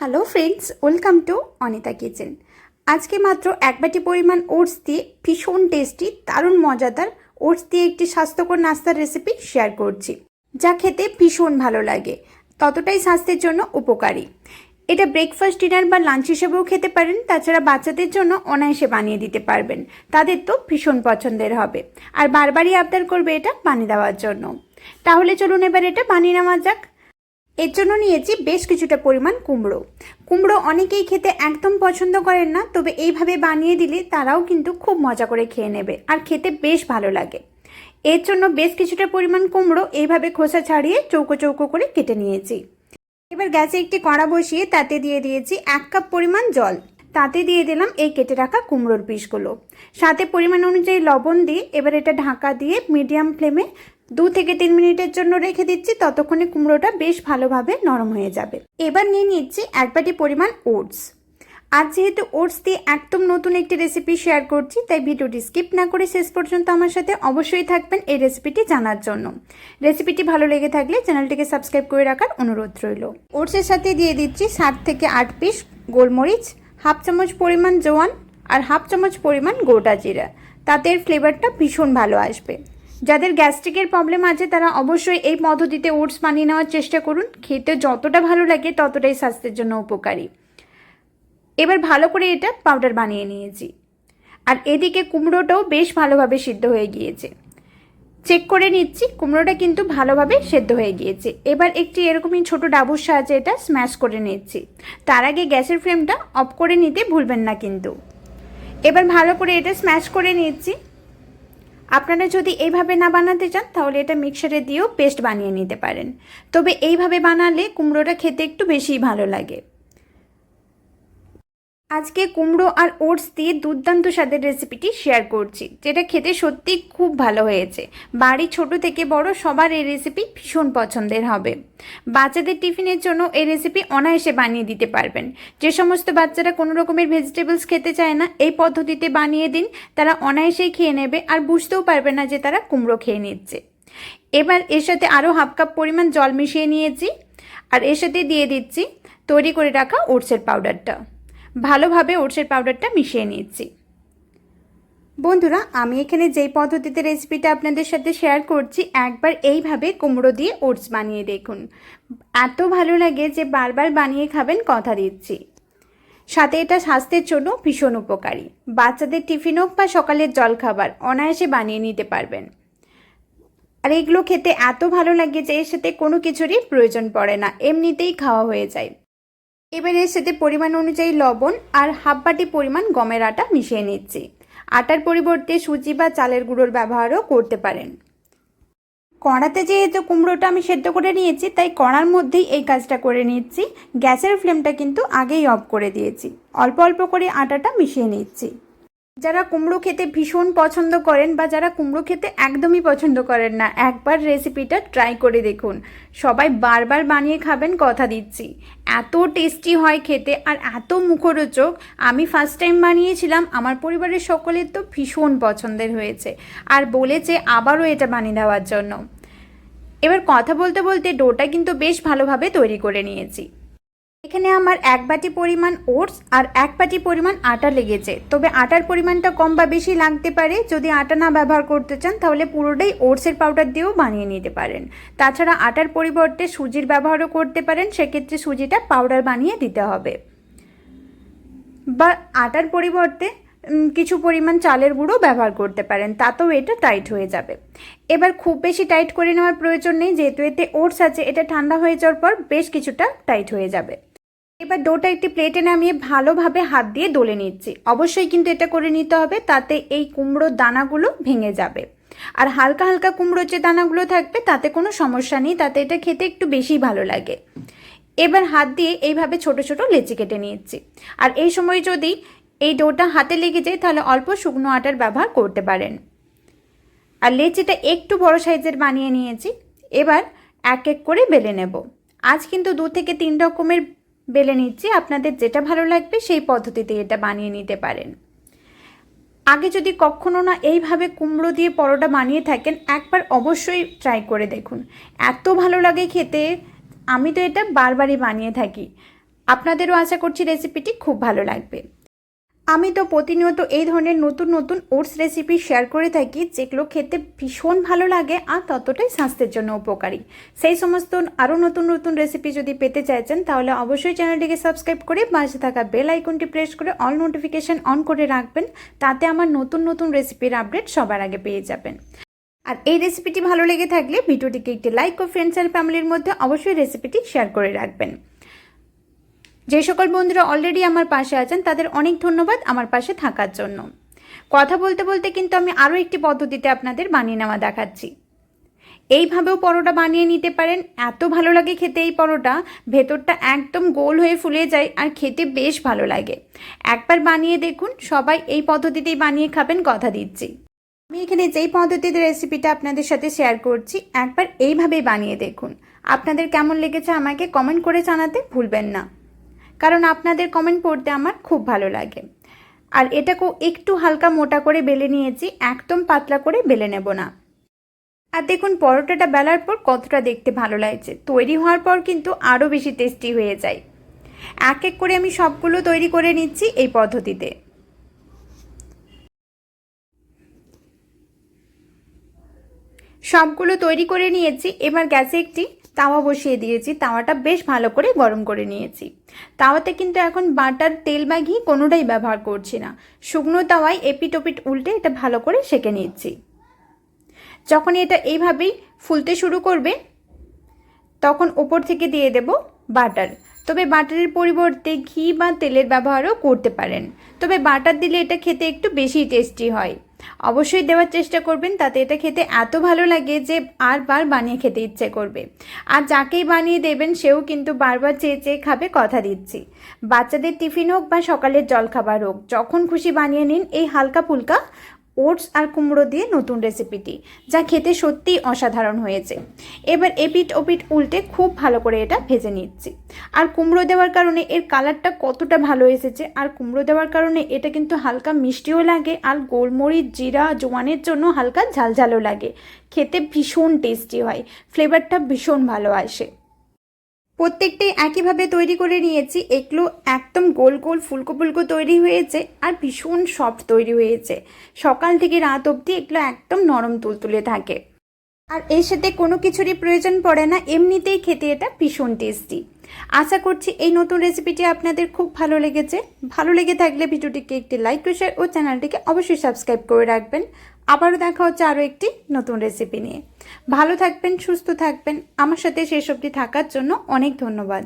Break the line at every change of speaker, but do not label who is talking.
Hello friends, welcome to Anita kitchen. আজকে মাত্র এক বাটি পরিমাণ ওটস দিয়ে ভীষণ টেস্টি, দারুণ মজাদার ওটস দিয়ে একটি স্বাস্থ্যকর নাস্তার রেসিপি শেয়ার করছি, যা খেতে ভীষণ ভালো লাগে, ততটাই স্বাস্থ্যের জন্য উপকারী। এটা ব্রেকফাস্ট ডিনার বা লাঞ্চ হিসেবেও খেতে পারেন, তাছাড়া বাচ্চাদের জন্য অনায়াসে বানিয়ে দিতে পারবেন। তাদের তো ভীষণ পছন্দের হবে, আর বারবারই আবদার করবে এটা বানিয়ে দেওয়ার জন্য। তাহলে চলুন এবার এটা বানিয়ে নেওয়া যাক। এর জন্য নিয়েছি বেশ কিছুটা পরিমাণ কুমড়ো। কুমড়ো অনেকেই খেতে একদম পছন্দ করেন না, তবে এইভাবে বানিয়ে দিলে তারাও কিন্তু খুব মজা করে খেয়ে নেবে আর খেতে বেশ ভালো লাগে। এর জন্য বেশ কিছুটা পরিমাণ কুমড়ো এইভাবে খোসা ছাড়িয়ে চৌকো চৌকো করে কেটে নিয়েছি। এবার গ্যাসে একটি কড়া বসিয়ে তাতে দিয়ে দিয়েছি এক কাপ পরিমাণ জল। তাতে দিয়ে দিলাম এই কেটে রাখা কুমড়োর পিসগুলো সাথে পরিমাণ অনুযায়ী লবণ দিয়ে এবার এটা ঢাকা দিয়ে মিডিয়াম ফ্লেমে দু থেকে তিন মিনিটের জন্য রেখে দিচ্ছি, ততক্ষণে কুমড়োটা বেশ ভালোভাবে নরম হয়ে যাবে। এবার নিয়ে নিচ্ছি এক বাটি পরিমাণ ওটস। আজ যেহেতু ওটস দিয়ে একদম নতুন একটি রেসিপি শেয়ার করছি, তাই ভিডিওটি স্কিপ না করে শেষ পর্যন্ত আমার সাথে অবশ্যই থাকবেন এই রেসিপিটি জানার জন্য। রেসিপিটি ভালো লেগে থাকলে চ্যানেলটিকে সাবস্ক্রাইব করে রাখার অনুরোধ রইল। ওটসের সাথে দিয়ে দিচ্ছি সাত থেকে আট পিস গোলমরিচ, হাফ চামচ পরিমাণ জোয়ান আর হাফ চামচ পরিমাণ গোটা জিরা। তাতে এর ফ্লেভারটা ভীষণ ভালো আসবে। যাদের গ্যাস্ট্রিকের প্রবলেম আছে, তারা অবশ্যই এই পদ্ধতিতে ওটস বানিয়ে নেওয়ার চেষ্টা করুন। খেতে যতটা ভালো লাগে, ততটাই স্বাস্থ্যের জন্য উপকারী। এবার ভালো করে এটা পাউডার বানিয়ে নিয়েছি। আর এদিকে কুমড়োটাও বেশ ভালোভাবে সিদ্ধ হয়ে গিয়েছে। চেক করে নিচ্ছি, কুমড়োটা কিন্তু ভালোভাবে সেদ্ধ হয়ে গিয়েছে। এবার একটি এরকমই ছোট ডাবুর সাহায্যে এটা স্ম্যাশ করে নিচ্ছি। তার আগে গ্যাসের ফ্লেমটা অফ করে নিতে ভুলবেন না কিন্তু। এবার ভালো করে এটা স্ম্যাশ করে নিচ্ছি। আপনারা যদি এইভাবে না বানাতে চান, তাহলে এটা মিক্সারে দিয়েও পেস্ট বানিয়ে নিতে পারেন। তবে এইভাবে বানালে কুমড়োটা খেতে একটু বেশিই ভালো লাগে। আজকে কুমড়ো আর ওটস দিয়ে দুর্দান্ত স্বাদের রেসিপিটি শেয়ার করছি, যেটা খেতে সত্যি খুব ভালো হয়েছে। বাড়ি ছোট থেকে বড় সবার এই রেসিপি ভীষণ পছন্দের হবে। বাচ্চাদের টিফিনের জন্য এই রেসিপি অনায়াসে বানিয়ে দিতে পারবেন। যে সমস্ত বাচ্চারা কোনো রকমের ভেজিটেবলস খেতে চায় না, এই পদ্ধতিতে বানিয়ে দিন, তারা অনায়াসেই খেয়ে নেবে আর বুঝতেও পারবে না যে তারা কুমড়ো খেয়ে নিচ্ছে। এবার এর সাথে আরও হাফ কাপ পরিমাণ জল মিশিয়ে নিয়েছি, আর এর সাথে দিয়ে দিচ্ছি তৈরি করে রাখা ওটসের পাউডারটা ভালোভাবে ওটসের পাউডারটা মিশিয়ে নিচ্ছি বন্ধুরা, আমি এখানে যেই পদ্ধতিতে রেসিপিটা আপনাদের সাথে শেয়ার করছি, একবার এইভাবে কুমড়ো দিয়ে ওটস বানিয়ে দেখুন। এত ভালো লাগে যে বারবার বানিয়ে খাবেন কথা দিচ্ছি। সাথে এটা স্বাস্থ্যের জন্য ভীষণ উপকারী। বাচ্চাদের টিফিন হোক বা সকালের জলখাবার, অনায়াসে বানিয়ে নিতে পারবেন। আর এগুলো খেতে এত ভালো লাগে যে এর সাথে কোনো কিছুরই প্রয়োজন পড়ে না, এমনিতেই খাওয়া হয়ে যায়। এবার এর সাথে পরিমাণ অনুযায়ী লবণ আর হাফ বাটি পরিমাণ গমের আটা মিশিয়ে নিচ্ছি। আটার পরিবর্তে সুজি বা চালের গুঁড়োর ব্যবহারও করতে পারেন। কড়াতে যেহেতু কুমড়োটা আমি সেদ্ধ করে নিয়েছি, তাই কড়ার মধ্যেই এই কাজটা করে নিচ্ছি। গ্যাসের ফ্লেমটা কিন্তু আগেই অফ করে দিয়েছি। অল্প অল্প করে আটাটা মিশিয়ে নিচ্ছি। যারা কুমড়ো খেতে ভীষণ পছন্দ করেন বা যারা কুমড়ো খেতে একদমই পছন্দ করেন না, একবার রেসিপিটা ট্রাই করে দেখুন। সবাই বারবার বানিয়ে খাবেন, কথা দিচ্ছি। এত টেস্টি হয় খেতে আর এত মুখরোচক। আমি ফার্স্ট টাইম বানিয়েছিলাম, আমার পরিবারের সকলের তো ভীষণ পছন্দের হয়েছে। আর বলেছে আবারও এটা বানিয়ে দেওয়ার জন্য। এবার কথা বলতে বলতে ডোটা কিন্তু বেশ ভালোভাবে তৈরি করে নিয়েছি। এখানে আমার এক বাটি পরিমাণ ওটস আর এক বাটি পরিমাণ আটা লেগেছে। তবে আটার পরিমাণটা কম বা বেশি লাগতে পারে। যদি আটা না ব্যবহার করতে চান, তাহলে পুরোটাই ওটসের পাউডার দিয়েও বানিয়ে নিতে পারেন। তাছাড়া আটার পরিবর্তে সুজির ব্যবহারও করতে পারেন। সেক্ষেত্রে সুজিটা পাউডার বানিয়ে দিতে হবে। বা আটার পরিবর্তে কিছু পরিমাণ চালের গুঁড়ো ব্যবহার করতে পারেন। তাতেও এটা টাইট হয়ে যাবে। এবার খুব বেশি টাইট করে নেওয়ার প্রয়োজন নেই। যেহেতু এতে ওটস আছে, এটা ঠান্ডা হয়ে যাওয়ার পর বেশ কিছুটা টাইট হয়ে যাবে। এবার ডোটা একটি প্লেটে নামিয়ে ভালোভাবে হাত দিয়ে দলে নিচ্ছি। অবশ্যই কিন্তু এটা করে নিতে হবে, তাতে এই কুমড়োর দানাগুলো ভেঙে যাবে। আর হালকা হালকা কুমড়োর যে দানাগুলো থাকবে, তাতে কোনো সমস্যা নেই, তাতে এটা খেতে একটু বেশি ভালো লাগে। এবার হাত দিয়ে এইভাবে ছোট ছোট লেচি কেটে নিচ্ছি। আর এই সময় যদি এই ডোটা হাতে লেগে যায়, তাহলে অল্প শুকনো আটার ব্যবহার করতে পারেন। আর লেচিটা একটু বড় সাইজের বানিয়ে নিয়েছি। এবার এক এক করে বেলে নেব। আজ কিন্তু দু থেকে তিন রকমের বেলে নিচ্ছি, আপনাদের যেটা ভালো লাগবে সেই পদ্ধতিতে এটা বানিয়ে নিতে পারেন। আগে যদি কখনো না এইভাবে কুমড়ো দিয়ে পরোটা বানিয়ে থাকেন, একবার অবশ্যই ট্রাই করে দেখুন। এত ভালো লাগে খেতে, আমি তো এটা বারবারই বানিয়ে থাকি। আপনাদেরও আশা করছি রেসিপিটি খুব ভালো লাগবে। আমি তো প্রতিনিয়ত এই ধরনের নতুন নতুন ওটস রেসিপি শেয়ার করে থাকি, যেগুলো খেতে ভীষণ ভালো লাগে আর ততটাই স্বাস্থ্যের জন্য উপকারী। সেই সমস্ত আরও নতুন নতুন রেসিপি যদি পেতে চাইছেন, তাহলে অবশ্যই চ্যানেলটিকে সাবস্ক্রাইব করে পাশে থাকা বেল আইকনটি প্রেস করে অল নোটিফিকেশান অন করে রাখবেন, তাতে আমার নতুন নতুন রেসিপির আপডেট সবার আগে পেয়ে যাবেন। আর এই রেসিপিটি ভালো লেগে থাকলে ভিডিওটিকে একটি লাইক ও ফ্রেন্ডস অ্যান্ড ফ্যামিলির মধ্যে অবশ্যই রেসিপিটি শেয়ার করে রাখবেন। যে সকল বন্ধুরা অলরেডি আমার পাশে আছেন, তাদের অনেক ধন্যবাদ আমার পাশে থাকার জন্য। কথা বলতে বলতে কিন্তু আমি আরও একটি পদ্ধতিতে আপনাদের বানিয়ে নেওয়া দেখাচ্ছি। এইভাবেও পরোটা বানিয়ে নিতে পারেন। এত ভালো লাগে খেতে এই পরোটা। ভেতরটা একদম গোল হয়ে ফুলে যায় আর খেতে বেশ ভালো লাগে। একবার বানিয়ে দেখুন, সবাই এই পদ্ধতিতেই বানিয়ে খাবেন কথা দিচ্ছি। আমি এখানে যেই পদ্ধতিতে রেসিপিটা আপনাদের সাথে শেয়ার করছি, একবার এইভাবেই বানিয়ে দেখুন। আপনাদের কেমন লেগেছে আমাকে কমেন্ট করে জানাতে ভুলবেন না। কারণ আপনাদের কমেন্ট পড়তে আমার খুব ভালো লাগে। আর এটাকেও একটু হালকা মোটা করে বেলে নিয়েছি, একদম পাতলা করে বেলে নেব না। আর দেখুন, পরোটাটা বেলার পর কতটা দেখতে ভালো লাগছে। তৈরি হওয়ার পর কিন্তু আরও বেশি টেস্টি হয়ে যায়। এক এক করে আমি সবগুলো তৈরি করে নিচ্ছি এই পদ্ধতিতে। সবগুলো তৈরি করে নিয়েছি। এবার গ্যাসে একটি তাওয়া বসিয়ে দিয়েছি, তাওয়াটা বেশ ভালো করে গরম করে নিয়েছি। তাওয়াতে কিন্তু এখন বাটার, তেল বা ঘি কোনোটাই ব্যবহার করছি না। শুকনো তাওয়ায় এপিট ওপিট উল্টে এটা ভালো করে সেঁকে নিচ্ছি। যখন এটা এইভাবেই ফুলতে শুরু করবে, তখন ওপর থেকে দিয়ে দেব বাটার। তবে বাটারের পরিবর্তে ঘি বা তেলের ব্যবহারও করতে পারেন। তবে বাটার দিলে এটা খেতে একটু বেশি টেস্টি হয়। অবশ্যই দেওয়ার চেষ্টা করবেন, তাতে এটা খেতে এত ভালো লাগে যে আর বার বানিয়ে খেতে ইচ্ছে করবে। আর যাকেই বানিয়ে দেবেন, সেও কিন্তু বারবার চেয়ে চেয়ে খাবে কথা দিচ্ছি। বাচ্চাদের টিফিন হোক বা সকালের জলখাবার হোক, যখন খুশি বানিয়ে নিন এই হালকা ফুলকা ওটস আর কুমড়ো দিয়ে নতুন রেসিপিটি, যা খেতে সত্যিই অসাধারণ হয়েছে। এবার এপিট ওপিট উল্টে খুব ভালো করে এটা ভেজে নিচ্ছি। আর কুমড়ো দেওয়ার কারণে এর কালারটা কতটা ভালো এসেছে, আর কুমড়ো দেওয়ার কারণে এটা কিন্তু হালকা মিষ্টিও লাগে, আর গোলমরিচ, জিরা, জোয়ানের জন্য হালকা ঝালঝালও লাগে। খেতে ভীষণ টেস্টি হয় ফ্লেভারটা ভীষণ ভালো আসে। প্রত্যেকটাই একইভাবে তৈরি করে নিয়েছি। এগুলো একদম গোল গোল ফুলকো ফুলকো তৈরি হয়েছে আর ভীষণ সফট তৈরি হয়েছে। সকাল থেকে রাত অবধি এগুলো একদম নরম তুলতুলে থাকে। আর এর সাথে কোনো কিছুরই প্রয়োজন পড়ে না। এমনিতেই খেতে এটা ভীষণ টেস্টি আশা করছি এই নতুন রেসিপিটি আপনাদের খুব ভালো লেগেছে। ভালো লেগে থাকলে ভিডিওটিকে একটি লাইক শেয়ার ও চ্যানেলটিকে অবশ্যই সাবস্ক্রাইব করে রাখবেন। আবারও দেখা হচ্ছে আরও একটি নতুন রেসিপি নিয়ে। ভালো থাকবেন, সুস্থ থাকবেন। আমার সাথে সেই সবটি থাকার জন্য অনেক ধন্যবাদ।